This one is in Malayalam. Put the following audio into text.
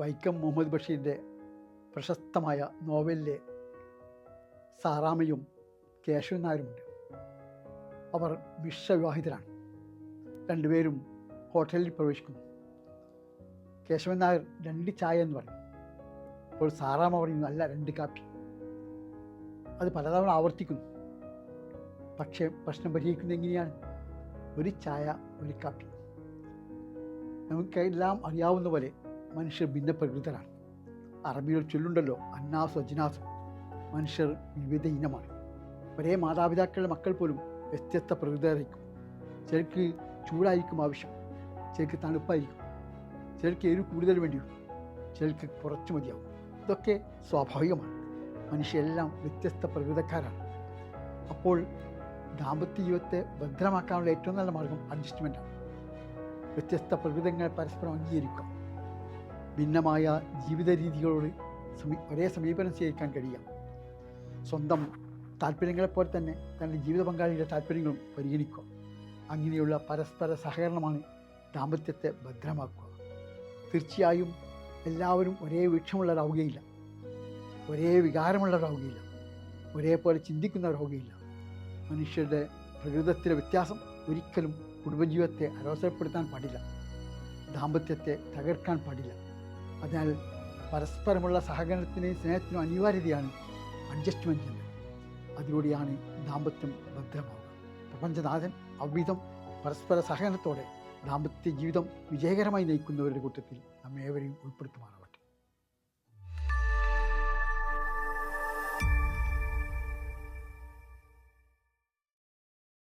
വൈക്കം മുഹമ്മദ് ബഷീറിന്റെ പ്രശസ്തമായ നോവലിലെ സാറാമയും കേശവൻ നായരുമുണ്ട് അവർ വിശ്വവിവാഹിതരാണ് രണ്ടുപേരും ഹോട്ടലിൽ പ്രവേശിക്കുന്നു. കേശവൻ നായർ രണ്ട് ചായ എന്ന് പറയും. അപ്പോൾ സാറാമ പറയുന്നു അല്ല രണ്ട് കാപ്പി. അത് പലതവണ ആവർത്തിക്കുന്നു. പക്ഷേ പ്രശ്നം പരിഹരിക്കുന്നത് എങ്ങനെയാണ്? ഒരു ചായ ഒരു കാപ്പി. നമുക്കെല്ലാം അറിയാവുന്ന പോലെ മനുഷ്യർ ഭിന്നപ്രകൃതരാണ്. അറബികൾ ചൊല്ലുണ്ടല്ലോ അന്നാസ് അജ്നാസ് മനുഷ്യർ വിവിധ ഇനമാണ് ഒരേ മാതാപിതാക്കളുടെ മക്കൾ പോലും വ്യത്യസ്ത പ്രകൃതരായിരിക്കും ചിലർക്ക് ചൂടായിരിക്കും ആവശ്യം ചിലർക്ക് തണുപ്പായിരിക്കും ചിലർക്ക് എരിവ് കൂടുതൽ വേണ്ടി വരും ചിലർക്ക് കുറച്ച് മതിയാവും. ഇതൊക്കെ സ്വാഭാവികമാണ്. മനുഷ്യരെല്ലാം വ്യത്യസ്ത പ്രകൃതക്കാരാണ്. അപ്പോൾ ദാമ്പത്യ ജീവിതത്തെ ഭദ്രമാക്കാനുള്ള ഏറ്റവും നല്ല മാർഗം അഡ്ജസ്റ്റ്മെന്റാണ് വ്യത്യസ്ത പ്രകൃതങ്ങൾ പരസ്പരം അംഗീകരിക്കുക. ഭിന്നമായ ജീവിത രീതികളോട് ഒരേ സമീപനം സ്വീകരിക്കാൻ കഴിയാം സ്വന്തം താല്പര്യങ്ങളെപ്പോലെ തന്നെ തന്റെ ജീവിത പങ്കാളിയുടെ താല്പര്യങ്ങളും പരിഗണിക്കുക. അങ്ങനെയുള്ള പരസ്പര സഹകരണമാണ് ദാമ്പത്യത്തെ ഭദ്രമാക്കുക. തീർച്ചയായും എല്ലാവരും ഒരേ വീക്ഷമുള്ളവരാവുകയില്ല ഒരേ വികാരമുള്ളവരാവുകയില്ല. ഒരേപോലെ ചിന്തിക്കുന്നവരാവുകയില്ല. മനുഷ്യരുടെ പ്രകൃതത്തിലെ വ്യത്യാസം ഒരിക്കലും കുടുംബജീവിതത്തെ അലോസരപ്പെടുത്താൻ പാടില്ല. ദാമ്പത്യത്തെ തകർക്കാൻ പാടില്ല. അതിനാൽ പരസ്പരമുള്ള സഹകരണത്തിനും സ്നേഹത്തിനും അനിവാര്യതയാണ് അഡ്ജസ്റ്റ്മെന്റ് എന്ന്. അതിലൂടെയാണ് ദാമ്പത്യം ഭദ്രമാവുക. പ്രപഞ്ചനാഥൻ അവിധം പരസ്പര സഹകരണത്തോടെ ദാമ്പത്യ ജീവിതം വിജയകരമായി നയിക്കുന്നവരുടെ കൂട്ടത്തിൽ നമ്മേവരെയും ഉൾപ്പെടുത്തുമാറാവും